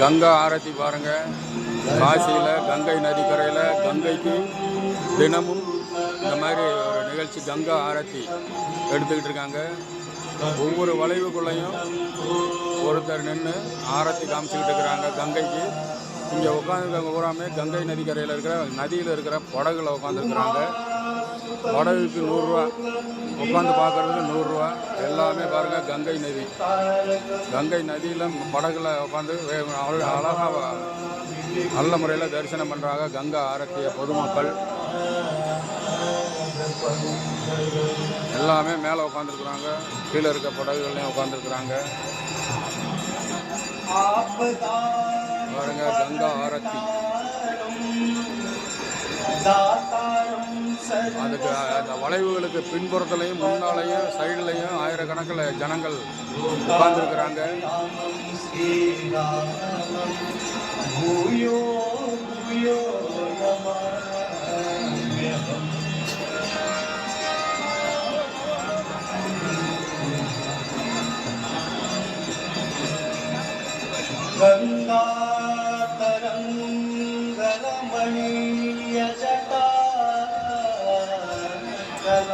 கங்கா ஆரத்தி பாருங்க. காசியில் கங்கை நதிக்கரையில் கங்கைக்கு தினமும் இந்த மாதிரி ஒரு நிகழ்ச்சி கங்கா ஆரத்தி எடுத்துக்கிட்டு இருக்காங்க. ஒவ்வொரு வளைவுக்குள்ளேயும் ஒருத்தர் நின்று ஆரத்தி காமிச்சிக்கிட்டு இருக்கிறாங்க கங்கைக்கு. இங்கே உட்காந்துருக்கவங்க பூராமே கங்கை நதிக்கரையில் இருக்கிற நதியில் இருக்கிற படகுல உட்காந்துருக்குறாங்க படகுக்கு நூறுரூவா உட்காந்து பார்க்குறதுக்கு நூறுரூவா. எல்லாமே பாருங்கள் கங்கை நதி. கங்கை நதியில் படகுல உட்காந்து அழகாக நல்ல முறையில் தரிசனம் பண்ணுறாங்க கங்கா ஆரத்திய பொதுமக்கள். எல்லாமே மேலே உட்காந்துருக்குறாங்க கீழே இருக்க படகுகள்லையும் உட்காந்துருக்குறாங்க பாருங்க கங்கா ஆரத்தி. அதுக்கு அந்த வளைவுகளுக்கு பின்புறத்துலையும் முன்னாலையும் சைடுலையும் ஆயிரக்கணக்கில் ஜனங்கள் உட்கார்ந்துருக்குறாங்க. भूयो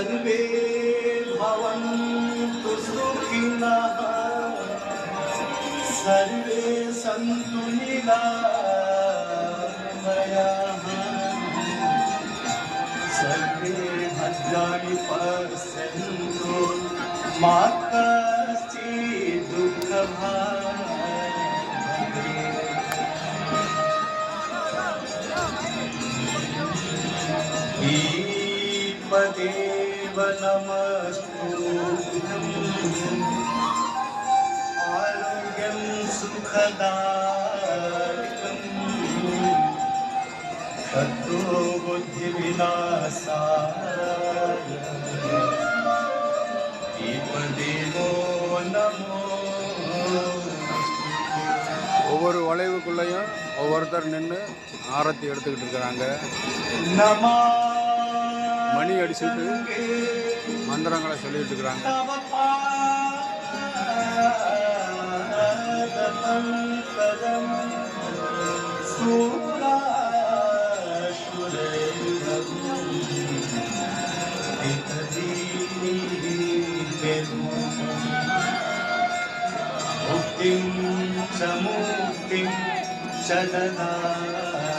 सर्वे भवन्तु सुखिनः। सर्वे सन्तु निरामयाः। सर्वे भद्राणि पश्यन्तु मा कश्चित् दुःखभाग् दीपदेव नमस्तुभ्यम् आरोग्यं सुखदायकम् तत्तो बुद्धिविनाशाय दीपदेवो नमो ஒவ்வொரு வளைவுக்குள்ளேயும் ஒவ்வொருத்தர் நின்று ஆரத்தி எடுத்துக்கிட்டு இருக்கிறாங்க नमः மணி அடிச்சுட்டு மந்திரங்களை சொல்லிட்டு இருக்கிறாங்க मुक्तिं च मुक्तिं च ददासि